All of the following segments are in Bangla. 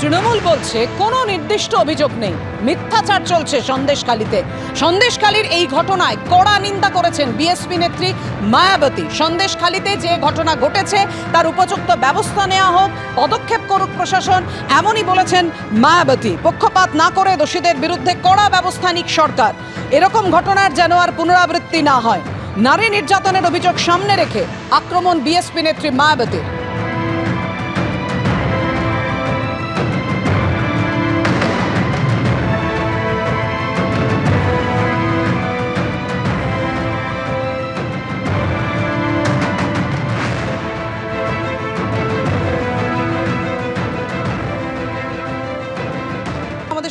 তৃণমূল বলছে, কোনো নির্দিষ্ট অভিযোগ নেই। মিথ্যাচার চলছে সন্দেশখালীতে। সন্দেশখালীর এই ঘটনায় কড়া নিন্দা করেছেন বিএসপি নেত্রী মায়াবতী। সন্দেশখালীতে যে ঘটনা ঘটেছে, তার উপযুক্ত ব্যবস্থা নেওয়া হোক, পদক্ষেপ করুক প্রশাসন, এমনই বলেছেন মায়াবতী। পক্ষপাত না করে দোষীদের বিরুদ্ধে কড়া ব্যবস্থা নিক সরকার। এরকম ঘটনার যেন আর পুনরাবৃত্তি না হয়। নারী নির্যাতনের অভিযোগ সামনে রেখে আক্রমণ বিএসপি নেত্রী মায়াবতীর।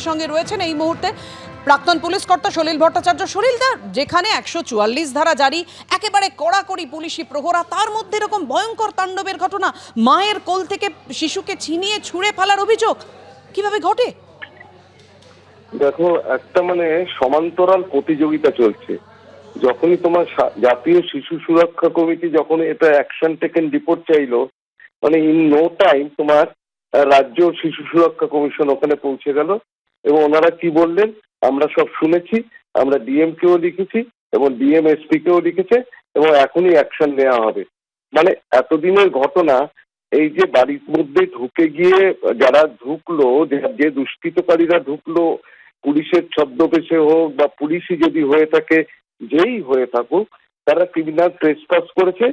সঙ্গে রয়েছেন এই মুহূর্তে প্রাক্তন পুলিশ কর্তা সলিল ভট্টাচার্য। সলিলদা যেখানে একশো চুয়াল্লিশ ধারা জারি, একেবারে কড়াকড়ি পুলিশি প্রহরা, তার মধ্যে এরকম ভয়ঙ্কর তাণ্ডবের ঘটনা, মায়ের কোল থেকে শিশুকে ছিনিয়ে ছুঁড়ে ফেলার অভিযোগ, কীভাবে ঘটে? দেখো, একটা মানে সমান্তরাল প্রতিযোগিতা চলছে। যখনই তোমার জাতীয় শিশু সুরক্ষা কমিটি যখন এটা অ্যাকশন টেকেন রিপোর্ট চাইলো মানে ইন নো টাইম তোমার রাজ্য শিশু সুরক্ষা কমিশন ওখানে পৌঁছে গেল। এবং ওনারা কি বললেন? আমরা সব শুনেছি, আমরা ডিএম কেও লিখেছি এবং ডিএম এসপি কেও লিখেছে এবং এখনই অ্যাকশন নেওয়া হবে। মানে এতদিনের ঘটনা, এই যে বাড়ির মধ্যে ঢুকে গিয়ে যারা ঢুকলো, যে দুষ্কৃতকারীরা ঢুকলো, পুলিশের ছদ্মবেশে হোক বা পুলিশই যদি হয়ে থাকে, যেই হয়ে থাকুক, তারা ক্রিমিনাল ট্রেসপাস করেছে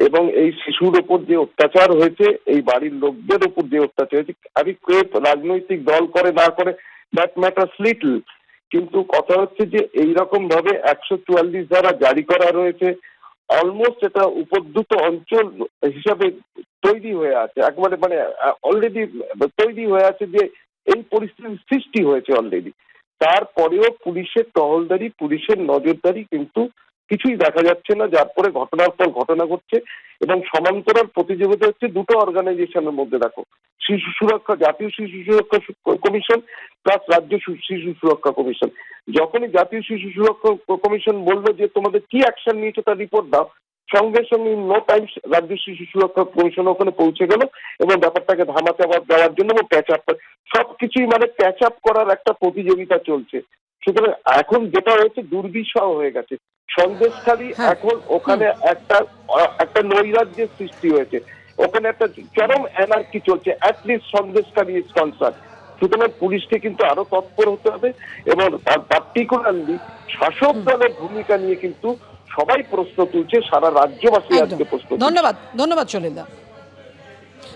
এবং এই শিশুর ওপর যে অত্যাচার হয়েছে, এই বাড়ির লোকদের ওপর যে অত্যাচার হয়েছে, আমি কে রাজনৈতিক দল করে, না করে দ্যাট ম্যাটার্স লিটল কিন্তু কথা হচ্ছে যে এইরকম ভাবে একশো চুয়াল্লিশ ধারা জারি করা রয়েছে অলমোস্ট এটা উপদ্রুত অঞ্চল হিসাবে তৈরি হয়ে আছে। একবারে মানে অলরেডি তৈরি হয়ে আছে যে এই পরিস্থিতির সৃষ্টি হয়েছে অলরেডি তারপরেও পুলিশের টহলদারি, পুলিশের নজরদারি কিন্তু কিছুই দেখা যাচ্ছে না, যার পরে ঘটনার পর ঘটনা ঘটছে এবং সমান্তরাল প্রতিযোগিতা হচ্ছে দুটো অর্গানাইজেশনের মধ্যে, দেখো। শিশু সুরক্ষা, জাতীয় শিশু সুরক্ষা কমিশন প্লাস রাজ্য শিশু সুরক্ষা কমিশন। যখনই জাতীয় শিশু সুরক্ষা কমিশন বলল যে তোমাদের কি অ্যাকশন নিয়েছে তার রিপোর্ট দাও, সঙ্গে সঙ্গে নো টাইম রাজ্য শিশু সুরক্ষা কমিশন ওখানে পৌঁছে গেল এবং ব্যাপারটাকে ধামাতে আবার দেওয়ার জন্য এবং প্যাচ আপ সবকিছুই মানে প্যাচ আপ করার একটা প্রতিযোগিতা চলছে। সুতরাং এখন যেটা হয়েছে দুর্বিষহ হয়ে গেছে। সন্দেশখালী হ্যাঁ। এখন ওখানে একটা একটা নৈরাজ্যের সৃষ্টি হয়েছে। ওখানে একটা চরম এনার্কি চলছে অ্যাটলিস্ট সন্দেশখালী ইজ কনসার্ন সুতরাং পুলিশকে কিন্তু আরও তৎপর হতে হবে এবং পার্টিকুলারলি শাসক দলের ভূমিকা নিয়ে কিন্তু সবাই প্রশ্ন তুলছে সারা রাজ্যবাসী আজকে প্রশ্ন। ধন্যবাদ ধন্যবাদ সলিলদা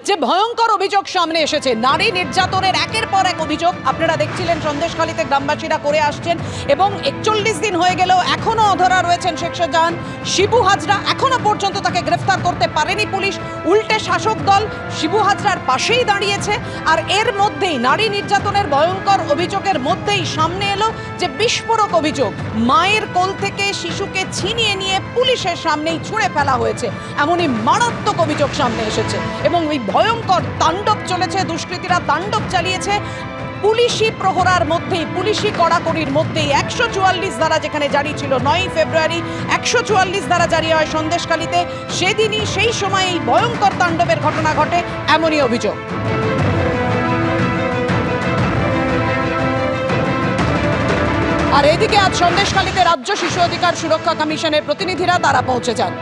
যে ভয়ঙ্কর অভিযোগ সামনে এসেছে, নারী নির্যাতনের একের পর এক অভিযোগ। আপনারা দেখছিলেন সন্দেশখালীতে গ্রামবাসীরা করে আসছেন এবং একচল্লিশ দিন হয়ে গেলেও এখনও অধরা রয়েছেন শেখ শাহজাহান। শিবু হাজরা এখনও পর্যন্ত তাকে গ্রেফতার করতে পারেনি পুলিশ। উল্টে শাসক দল শিবু হাজরার পাশেই দাঁড়িয়েছে। আর এর মধ্যেই নারী নির্যাতনের ভয়ঙ্কর অভিযোগের মধ্যেই সামনে এলো যে বিস্ফোরক অভিযোগ। মায়ের কোল থেকে শিশুকে ছিনিয়ে নিয়ে পুলিশের সামনেই ছুঁড়ে ফেলা হয়েছে। এমনই মারাত্মক অভিযোগ সামনে এসেছে। এবং এই ভয়ঙ্কর তাণ্ডব চলেছে, দুষ্কৃতীরা তাণ্ডব চালিয়েছে। পুলিশি প্রহরার মধ্যেই, পুলিশি কড়াকড়ির মধ্যেই একশো চুয়াল্লিশ ধারা যেখানে জারি ছিল নয় ফেব্রুয়ারি, একশো চুয়াল্লিশ ধারা জারি হয় সন্দেশকালীতে সেদিনই সেই সময় এই ভয়ঙ্কর তাণ্ডবের ঘটনা ঘটে, এমনই অভিযোগ। আর এদিকে আজ সন্দেশখালীতে রাজ্য শিশু অধিকার সুরক্ষা কমিশনের প্রতিনিধিরা তারা পৌঁছে যান।